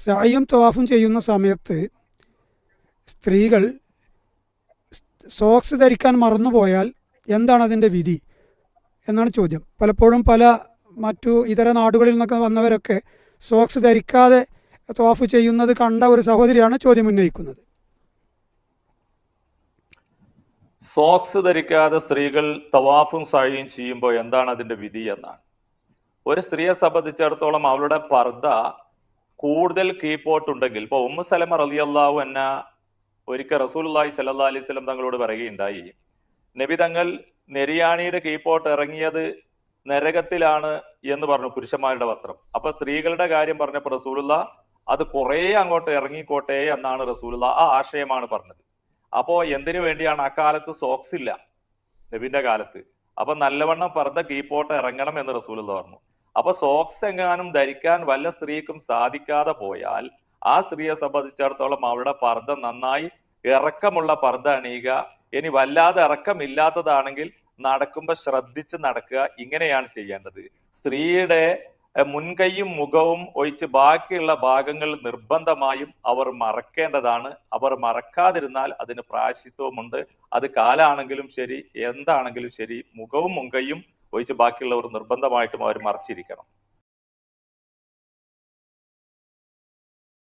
സഅയും തവാഫും ചെയ്യുന്ന സമയത്ത് സ്ത്രീകൾ സോക്സ് ധരിക്കാൻ മറന്നുപോയാൽ എന്താണ് അതിന്റെ വിധി എന്നാണ് ചോദ്യം പലപ്പോഴും പല മറ്റു ഇതര നാടുകളിൽ നിന്നൊക്കെ വന്നവരൊക്കെ സോക്സ് ധരിക്കാതെ തവാഫ് ചെയ്യുന്നത് കണ്ട ഒരു സഹോദരിയാണ് ചോദ്യം ഉന്നയിക്കുന്നത് സോക്സ് ധരിക്കാതെ സ്ത്രീകൾ തവാഫും സായും ചെയ്യുമ്പോൾ എന്താണ് അതിന്റെ വിധി എന്നാണ് ഒരു സ്ത്രീയെ സംബന്ധിച്ചിടത്തോളം അവളുടെ പർദ്ദ കൂടുതൽ കീപ്പോട്ട് ഉണ്ടെങ്കിൽ ഇപ്പൊ ഉമ്മു സലമ റളിയല്ലാഹു എന്ന ഒരിക്കൽ റസൂലുള്ളാഹി സ്വല്ലല്ലാഹി അലൈഹി വസല്ലം തങ്ങളോട് പറയുകയുണ്ടായി നബി തങ്ങൾ നെരിയാണിയുടെ കീപ്പോട്ട് ഇറങ്ങിയത് നരകത്തിലാണ് എന്ന് പറഞ്ഞു പുരുഷന്മാരുടെ വസ്ത്രം. അപ്പൊ സ്ത്രീകളുടെ കാര്യം പറഞ്ഞപ്പോ റസൂലുള്ള അത് കുറെ അങ്ങോട്ട് ഇറങ്ങിക്കോട്ടെ എന്നാണ് റസൂലുള്ള ആ ആശയമാണ് പറഞ്ഞത്. അപ്പോ എന്തിനു വേണ്ടിയാണ് അക്കാലത്ത് സോക്സ് ഇല്ല നബിന്റെ കാലത്ത്? അപ്പൊ നല്ലവണ്ണം പറഞ്ഞ കീപ്പോട്ട് ഇറങ്ങണം എന്ന് റസൂലുള്ള പറഞ്ഞു. അപ്പൊ സോക്സ് എങ്ങാനും ധരിക്കാൻ വല്ല സ്ത്രീക്കും സാധിക്കാതെ പോയാൽ ആ സ്ത്രീയെ സംബന്ധിച്ചിടത്തോളം അവരുടെ പർദ്ദ നന്നായി ഇറക്കമുള്ള പർദ്ദ അണിയുക. ഇനി വല്ലാതെ ഇറക്കമില്ലാത്തതാണെങ്കിൽ നടക്കുമ്പോൾ ശ്രദ്ധിച്ച് നടക്കുക. ഇങ്ങനെയാണ് ചെയ്യേണ്ടത്. സ്ത്രീയുടെ മുൻകൈയും മുഖവും ഒഴിച്ച് ബാക്കിയുള്ള ഭാഗങ്ങൾ നിർബന്ധമായും അവർ മറക്കേണ്ടതാണ്. അവർ മറക്കാതിരുന്നാൽ അതിന് പ്രായശിത്വമുണ്ട് അത് കാലാണെങ്കിലും ശരി എന്താണെങ്കിലും ശരി മുഖവും മുൻകൈയും ഒഴിച്ച് ബാക്കിയുള്ളവർ നിർബന്ധമായിട്ടും അവർ മറച്ചിരിക്കണം.